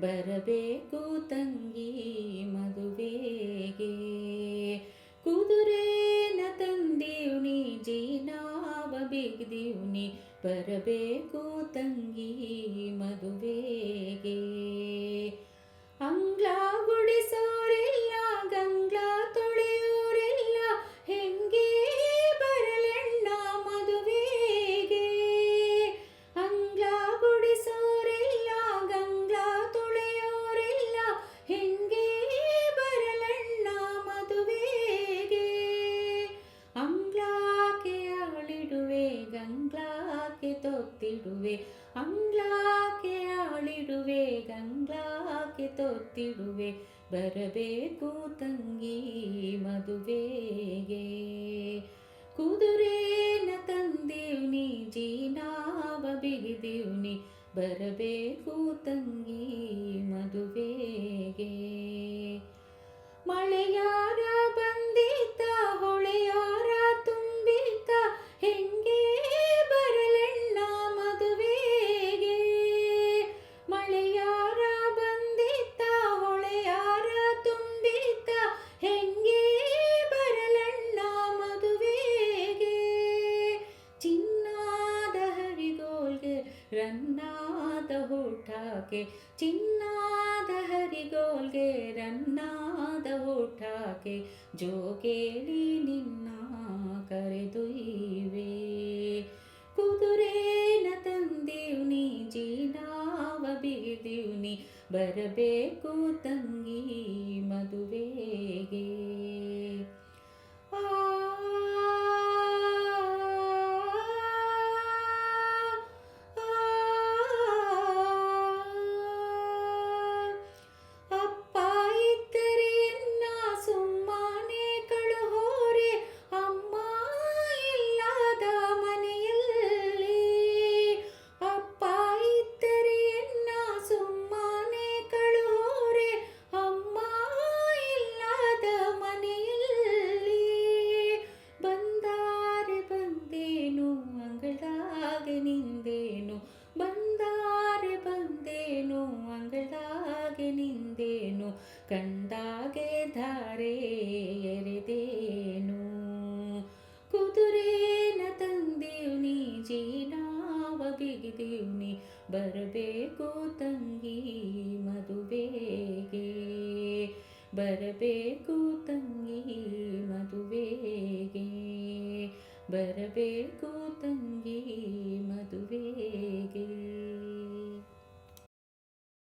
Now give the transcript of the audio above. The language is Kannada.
ಬರಬೇಕು ತಂಗಿ ಮದುವೆಗೆ. ಕುದುರೆನ ತಂದೀವ್ ನೀ ಜೀನಾವ ಬಿಗ್ದೀವ್ ನೀ ಬರಬೇಕು ತಂಗಿ ಮದುವೆಗೆ. ಗಂಗ್ಲಾಕೆ ತೊತ್ತಿಡುವೆ ಅಂಗ್ಲಾಕೆ ಆಳಿಡುವೆ ಗಂಗ್ಲಾಕೆ ತೊತ್ತಿಡುವೆ, ಬರಬೇಕು ತಂಗಿ ಮದುವೆಗೆ. ಕುದುರೇನ ತಂದೀವ್ ನೀ ಜೀನಾವ ಬಿಗಿದೀವ್ ನೀ ಬರಬೇಕು ತಂಗಿ ಮದುವೆಗೆ. ರನ್ನಾದ ಊಟಕ್ಕೆ, ಚಿನ್ನಾದ ಹರಿಗೋಲ್ಗೆ ರನ್ನಾದ ಊಟಕ್ಕೆ ಜೋಗೇಲಿ ನಿನ್ನ ಕರೆದೊಯ್ವೆ ಕುದುರೇನ ತಂದೀವ್ ಜೀನಾವ ಬೀದಿವ್ನಿ ಬರಬೇಕು ತಂಗಿ ಮದುವೆಗೆ. ಅಂಗಳದಾಗೆ ನಿಂದೇನು? ಬಂದಾರೆ ಬಂದೇನು? ಅಂಗಳದಾಗೆ ನಿಂದೇನು? ಕಂಡಾಗೆ ಧಾರೆ ಎರೆದೇನು? ಕುದುರೇನ ತಂದೇವ್ನಿ ಜೀನಾವ ಬಿಗಿದೇವ್ನಿ ಬರಬೇಕು ತಂಗಿ ಮದುವೆಗೆ. ಬರಬೇಕು ತಂಗಿ ಮದುವೆಗೆ. ಬರಬೇಕು ತಂಗಿ